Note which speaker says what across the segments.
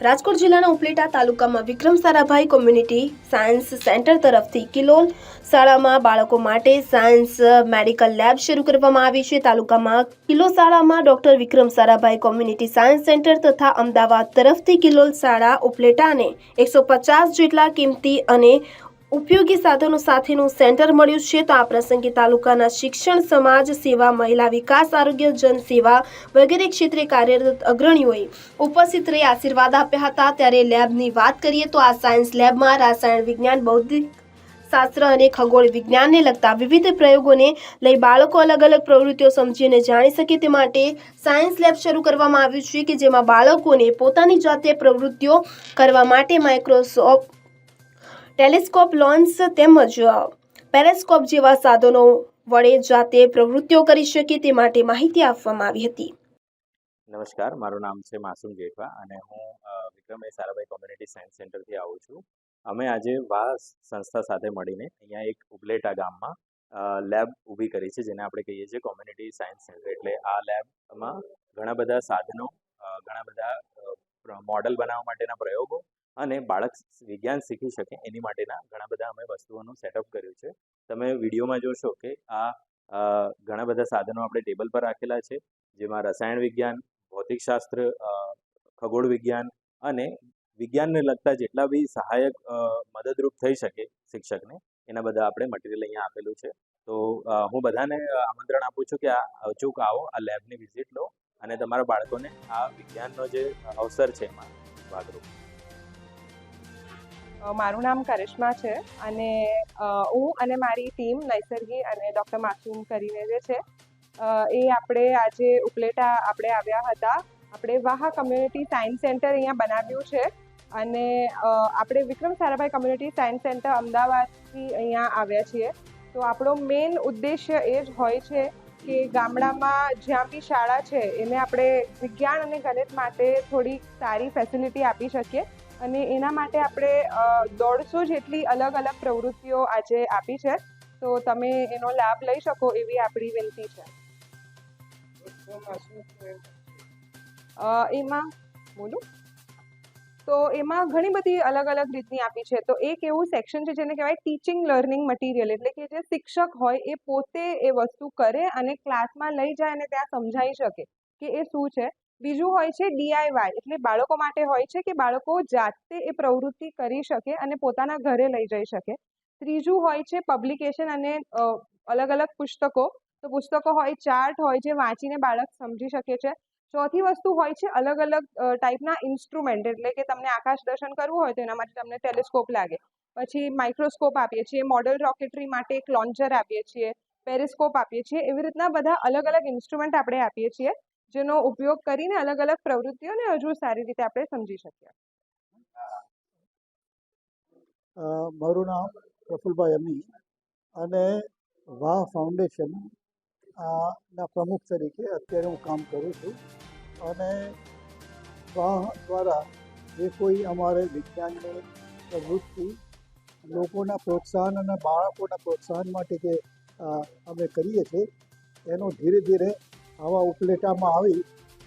Speaker 1: રાજકોટ જિલ્લાના ઉપલેટા તાલુકામાં Vikram Sarabhai community science centre તરફથી કિલોલ શાળામાં બાળકો માટે સાયન્સ મેડિકલ લેબ શરૂ કરવામાં આવી છે. તાલુકામાં કિલો શાળામાં doctor Vikram Sarabhai community science centre તથા અમદાવાદ તરફથી કિલોલ શાળા ઉપલેટાને એકસો પચાસ જેટલા કિંમતી અને ઉપયોગી સાધનો સાથેનું સેન્ટર મળ્યું છે તો આ પ્રસંગે તાલુકાના શિક્ષણ સમાજ સેવા મહિલા વિકાસ આરોગ્ય જન સેવા વગેરે ક્ષેત્રે કાર્યરત અગ્રણીઓએ ઉપસ્થિત રહી આશીર્વાદ આપ્યા હતા. ત્યારે લેબની વાત કરીએ તો આ સાયન્સ લેબમાં રાસાયણ વિજ્ઞાન, બૌદ્ધિક શાસ્ત્ર અને ખગોળ વિજ્ઞાનને લગતા વિવિધ પ્રયોગોને લઈ બાળકો અલગ અલગ પ્રવૃત્તિઓ સમજીને જાણી શકે તે માટે સાયન્સ લેબ શરૂ કરવામાં આવ્યું છે કે જેમાં બાળકોને પોતાની જાતે પ્રવૃત્તિઓ કરવા માટે માઇક્રોસોફ્ટ ટેલિસ્કોપ લોન્સ તેમજ પેરેસ્કોપ જેવા સાધનો વડે જાતે પ્રવૃત્તિઓ કરી શકે તે માટે માહિતી આપવામાં આવી હતી.
Speaker 2: નમસ્કાર, મારું નામ છે માસુમ જેઠવા અને હું વિક્રમ એ સારાભાઈ કોમ્યુનિટી સાયન્સ સેન્ટરથી આવું છું. અમે આજે વા સંસ્થા સાથે મળીને અહીંયા એક ઉબલેટા ગામમાં લેબ ઊભી કરી છે, જેને આપણે કહીએ છીએ કોમ્યુનિટી સાયન્સ સેન્ટર. એટલે આ લેબમાં ઘણા બધા સાધનો ઘણા બધા મોડલ બનાવવા માટેના પ્રયોગો અને બાળક વિજ્ઞાન શીખી શકે એની માટેના ઘણા બધા અમે વસ્તુઓનું સેટઅપ કર્યું છે. તમે વિડીયોમાં જોશો કે આ ઘણા બધા સાધનો આપણે ટેબલ પર રાખેલા છે જેમાં રસાયણ વિજ્ઞાન ભૌતિકશાસ્ત્ર ખગોળ વિજ્ઞાન અને વિજ્ઞાનને લગતા જેટલા બી સહાયક મદદરૂપ થઈ શકે શિક્ષકને એના બધા આપણે મટીરિયલ અહીંયા આપેલું છે. તો હું બધાને આમંત્રણ આપું છું કે આ અચૂક આવો આ લેબની વિઝિટ લો અને તમારા બાળકોને આ વિજ્ઞાનનો જે અવસર છે એમાં
Speaker 3: અ, મારું નામ કરિશ્મા છે અને હું અને મારી ટીમ નૈસર્ગી અને ડૉક્ટર માસૂમ કરીને જે છે એ આપણે આજે ઉપલેટા આપણે આવ્યા હતા. આપણે વાહા કમ્યુનિટી સાયન્સ સેન્ટર અહીંયા બનાવ્યું છે અને આપણે Vikram Sarabhai community science centre અમદાવાદથી અહીંયા આવ્યા છીએ. તો આપણો મેઇન ઉદ્દેશ્ય એ જ હોય છે કે ગામડામાં જ્યાં બી શાળા છે, એને આપણે વિજ્ઞાન અને ગણિત માટે થોડી સારી ફેસિલિટી આપી શકીએ. અને એના માટે આપણે દોઢસો જેટલી અલગ અલગ પ્રવૃત્તિઓ આજે આપી છે. તો તમે એનો લાભ લઈ શકો એવી આપણી વિનંતી છે. એમાં, બોલું. તો એમાં ઘણી બધી અલગ અલગ રીતની આપી છે. તો એક એવું સેક્શન છે જેને કહેવાય ટીચિંગ લર્નિંગ મટીરિયલ એટલે કે જે શિક્ષક હોય એ પોતે એ વસ્તુ કરે અને ક્લાસમાં લઈ જાય અને ત્યાં સમજાવી શકે કે એ શું છે. બીજું હોય છે ડીઆઈવાય એટલે બાળકો માટે હોય છે કે બાળકો જાતે એ પ્રવૃત્તિ કરી શકે અને પોતાના ઘરે લઈ જઈ શકે. ત્રીજું હોય છે પબ્લિકેશન અને અલગ અલગ પુસ્તકો. તો પુસ્તકો હોય ચાર્ટ હોય જે વાંચીને બાળક સમજી શકે છે. ચોથી વસ્તુ હોય છે અલગ અલગ ટાઈપના ઇન્સ્ટ્રુમેન્ટ એટલે કે તમને આકાશ દર્શન કરવું હોય તો એના માટે તમને ટેલિસ્કોપ લાગે. પછી માઇક્રોસ્કોપ આપીએ છીએ મોડલ રોકેટરી માટે એક લોન્ચર આપીએ છીએ પેરિસ્કોપ આપીએ છીએ, એવી રીતના બધા અલગ અલગ ઇન્સ્ટ્રુમેન્ટ આપણે આપીએ છીએ. જેનો ઉપયોગ કરીને અલગ અલગ પ્રવૃત્તિઓને હજુ સારી રીતે આપણે સમજી શકીએ.
Speaker 4: મારું નામ પ્રફુલભાઈ અમી અને વાહ ફાઉન્ડેશન ના પ્રમુખ તરીકે અત્યારે હું કામ કરું છું. અને વાહ દ્વારા જે કોઈ અમારે વિજ્ઞાનની પ્રવૃત્તિ લોકોના પ્રોત્સાહન અને બાળકોના પ્રોત્સાહન માટે જે અમે કરીએ છીએ, એનું ધીરે ધીરે આવા ઉપલેટામાં આવી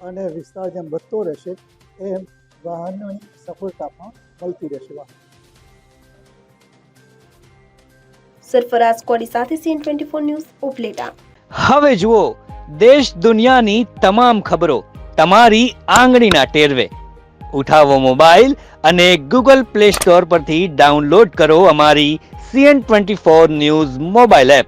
Speaker 4: અને વિસ્તાર જેમ વધતો રહેશે એમ વાહનની સફળતા પણ મળતી રહેશે વાહન.
Speaker 1: સરફરાઝ કોડી સાથે CN twenty four news Upleta.
Speaker 5: હવે જુઓ દેશ દુનિયાની તમામ ખબરો તમારી આંગળીના ટેરવે. ઉઠાવો મોબાઈલ અને ગૂગલ પ્લે સ્ટોર પરથી ડાઉનલોડ કરો અમારી CN twenty four news mobile app.